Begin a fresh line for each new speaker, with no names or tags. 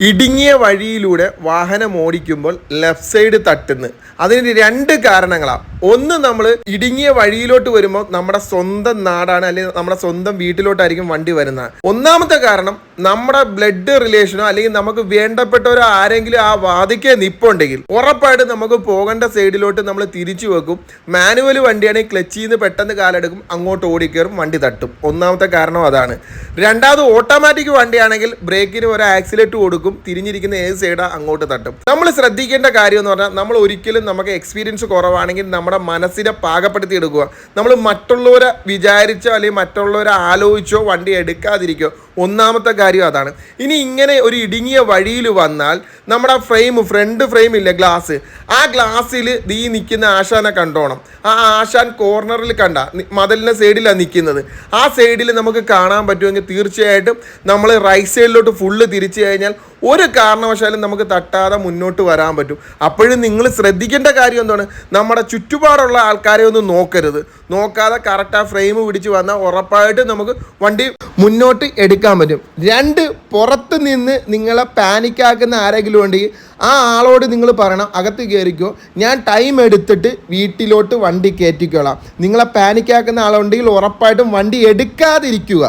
ഇടുങ്ങിയ വഴിയിലൂടെ വാഹനം ഓടിക്കുമ്പോൾ ലെഫ്റ്റ് സൈഡ് തട്ടുന്നു. അതിന് രണ്ട് കാരണങ്ങളാണ് ഒന്ന് നമ്മൾ ഇടുങ്ങിയ വഴിയിലോട്ട് വരുമ്പോൾ നമ്മുടെ സ്വന്തം നാടാണ് അല്ലെങ്കിൽ നമ്മുടെ സ്വന്തം വീട്ടിലോട്ടായിരിക്കും വണ്ടി വരുന്നത്. ഒന്നാമത്തെ കാരണം നമ്മുടെ ബ്ലഡ് റിലേഷനോ അല്ലെങ്കിൽ നമുക്ക് വേണ്ടപ്പെട്ടവരോ ആരെങ്കിലും ആ വാതിക്കെ നിപ്പുണ്ടെങ്കിൽ ഉറപ്പായിട്ട് നമുക്ക് പോകേണ്ട സൈഡിലോട്ട് നമ്മൾ തിരിച്ചു വെക്കും. മാനുവൽ വണ്ടിയാണെങ്കിൽ ക്ലച്ചിൽ നിന്ന് പെട്ടെന്ന് കാലെടുക്കും അങ്ങോട്ട് ഓടിക്കയറും വണ്ടി തട്ടും. ഒന്നാമത്തെ കാരണം അതാണ്. രണ്ടാമത് ഓട്ടോമാറ്റിക് വണ്ടിയാണെങ്കിൽ ബ്രേക്കിന് ഒരു ആക്സിലേറ്റ് കൊടുക്കും തിരിഞ്ഞിരിക്കുന്ന ഏത് സൈഡാണ് അങ്ങോട്ട് തട്ടും. നമ്മൾ ശ്രദ്ധിക്കേണ്ട കാര്യം എന്ന് പറഞ്ഞാൽ നമ്മൾ ഒരിക്കലും നമുക്ക് എക്സ്പീരിയൻസ് കുറവാണെങ്കിൽ നമ്മുടെ മനസ്സിനെ പാകപ്പെടുത്തി എടുക്കുക. നമ്മൾ മറ്റുള്ളവരെ വിചാരിച്ചോ അല്ലെങ്കിൽ മറ്റുള്ളവരെ ആലോചിച്ചോ വണ്ടി എടുക്കാതിരിക്കോ ഒന്നാമത്തെ കാര്യം അതാണ്. ഇനി ഇങ്ങനെ ഒരു ഇടുങ്ങിയ വഴിയിൽ വന്നാൽ നമ്മുടെ ഫ്രെയിം ഫ്രണ്ട് ഫ്രെയിം ഇല്ല ഗ്ലാസ് ആ ഗ്ലാസ്സിൽ ഈ നിൽക്കുന്ന ആശാനെ കണ്ടോണം. ആ ആശാൻ കോർണറിൽ കണ്ട നി- മതിലിന്റെ സൈഡിലാണ് നിൽക്കുന്നത്. ആ സൈഡിൽ നമുക്ക് കാണാൻ പറ്റുമെങ്കിൽ തീർച്ചയായിട്ടും നമ്മൾ റൈറ്റ് സൈഡിലോട്ട് ഫുള്ള് തിരിച്ചു കഴിഞ്ഞാൽ ഒരു കാരണവശാലും നമുക്ക് തട്ടാതെ മുന്നോട്ട് വരാൻ പറ്റും. അപ്പോഴും നിങ്ങൾ ശ്രദ്ധിക്കേണ്ട കാര്യം എന്താണ്? നമ്മുടെ ചുറ്റുപാടുള്ള ആൾക്കാരെ ഒന്നും നോക്കരുത്. നോക്കാതെ കറക്റ്റ് ആ ഫ്രെയിം പിടിച്ച് വന്നാൽ ഉറപ്പായിട്ടും നമുക്ക് വണ്ടി മുന്നോട്ട് എടുക്കാൻ പറ്റും. രണ്ട് പുറത്ത് നിന്ന് നിങ്ങളെ പാനിക്കാക്കുന്ന ആരെങ്കിലും ഉണ്ടെങ്കിൽ ആ ആളോട് നിങ്ങൾ പറയണം അകത്ത് കയറിക്കോ ഞാൻ ടൈം എടുത്തിട്ട് വീട്ടിലോട്ട് വണ്ടി കയറ്റിക്കോളാം നിങ്ങളെ പാനിക്കാക്കുന്ന ആളുണ്ടെങ്കിൽ ഉറപ്പായിട്ടും വണ്ടി എടുക്കാതിരിക്കുക.